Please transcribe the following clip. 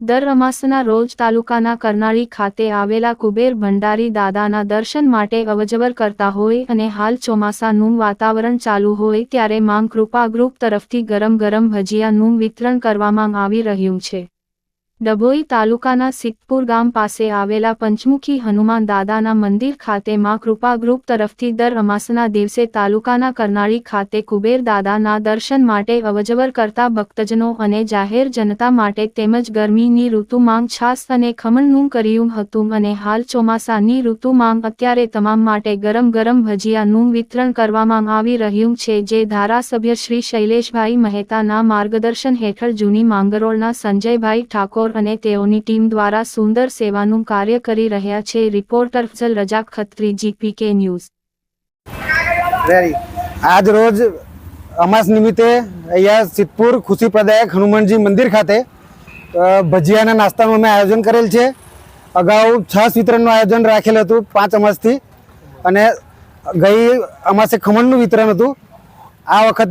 દર અમાસના રોજ તાલુકાના કરનાળી ખાતે આવેલા કુબેર ભંડારી દાદાના દર્શન માટે અવજવર કરતા હોય અને હાલ ચોમાસાનું વાતાવરણ ચાલુ હોય ત્યારે માંગ કૃપા ગ્રુપ તરફથી ગરમ ગરમ ભજીયાનું વિતરણ કરવામાં આવી રહ્યું છે. ડભોઈ તાલુકાના સિદ્ધપુર ગામ પાસે આવેલા પંચમુખી હનુમાન દાદાના મંદિર ખાતે માં કૃપા ગ્રુપ તરફથી દર અમાસના દિવસે તાલુકાના કરનાળી ખાતે કુબેર દાદાના દર્શન માટે અવજવર કરતા ભક્તજનો અને જાહેર જનતા માટે તેમજ ગરમીની ઋતુમાં છાસ અને ખમણનું કર્યું હતું અને હાલ ચોમાસાની ઋતુમાં અત્યારે તમામ માટે ગરમ ગરમ ભજીયાનું વિતરણ કરવામાં આવી રહ્યું છે જે ધારાસભ્ય શ્રી શૈલેષભાઈ મહેતાના માર્ગદર્શન હેઠળ જૂની માંગરોળના સંજયભાઈ ઠાકોર અને તેઓની ટીમ દ્વારા સુંદર સેવાનું કાર્ય કરી રહ્યા છે, reporter Fazal Razak Khatri, GPK news. આજ રોજ અમાસ નિમિત્તે અહીંયા સિદ્ધપુર ખુશી પ્રદાયક હનુમાનજી મંદિર ખાતે ભજીયાના નાસ્તાનું અમે આયોજન કરેલ છે. અગાઉ છાસ વિતરણનું આયોજન રાખેલ હતું પાંચ અમાસથી અને ગઈ અમાસે ખમણનું વિતરણ હતું. આ વખતે